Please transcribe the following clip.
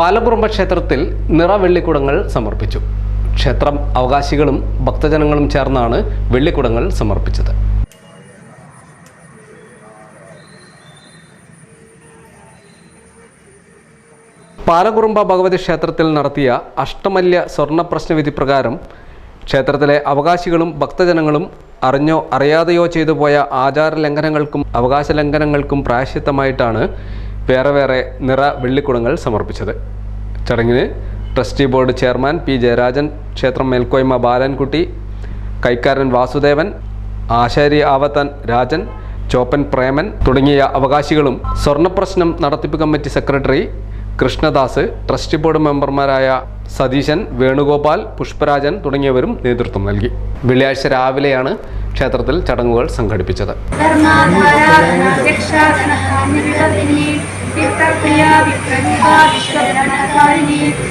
പാലക്കുറുമ്പ ക്ഷേത്രത്തിൽ നിറവെള്ളിക്കുടങ്ങൾ സമർപ്പിച്ചു. ക്ഷേത്രം അവകാശികളും ഭക്തജനങ്ങളും ചേർന്നാണ് വെള്ളിക്കുടങ്ങൾ സമർപ്പിച്ചത്. പാലകുറുമ്പ ഭഗവതി ക്ഷേത്രത്തിൽ നടത്തിയ അഷ്ടമല്യ സ്വർണ പ്രശ്നവിധി പ്രകാരം ക്ഷേത്രത്തിലെ അവകാശികളും ഭക്തജനങ്ങളും അറിഞ്ഞോ അറിയാതെയോ ചെയ്തു പോയ ആചാര ലംഘനങ്ങൾക്കും അവകാശ ലംഘനങ്ങൾക്കും പ്രായശ്ചിത്തമായിട്ടാണ് വേറെ വേറെ നിറ വെള്ളിക്കുടങ്ങൾ സമർപ്പിച്ചത്. ചടങ്ങിന് trustee board chairman P Jayarajan ക്ഷേത്രം മേൽക്കോയ്മ ബാലൻകുട്ടി കൈക്കാരൻ വാസുദേവൻ ആശാരി ആവത്താൻ രാജൻ ചോപ്പൻ പ്രേമൻ തുടങ്ങിയ അവകാശികളും സ്വർണപ്രശ്നം നടത്തിപ്പ് committee secretary Krishnadas trustee board മെമ്പർമാരായ സതീശൻ വേണുഗോപാൽ പുഷ്പരാജൻ തുടങ്ങിയവരും നേതൃത്വം നൽകി. വെള്ളിയാഴ്ച രാവിലെയാണ് ക്ഷേത്രത്തിൽ ചടങ്ങുകൾ സംഘടിപ്പിച്ചത്. വിശ്വഭരണകാരിണി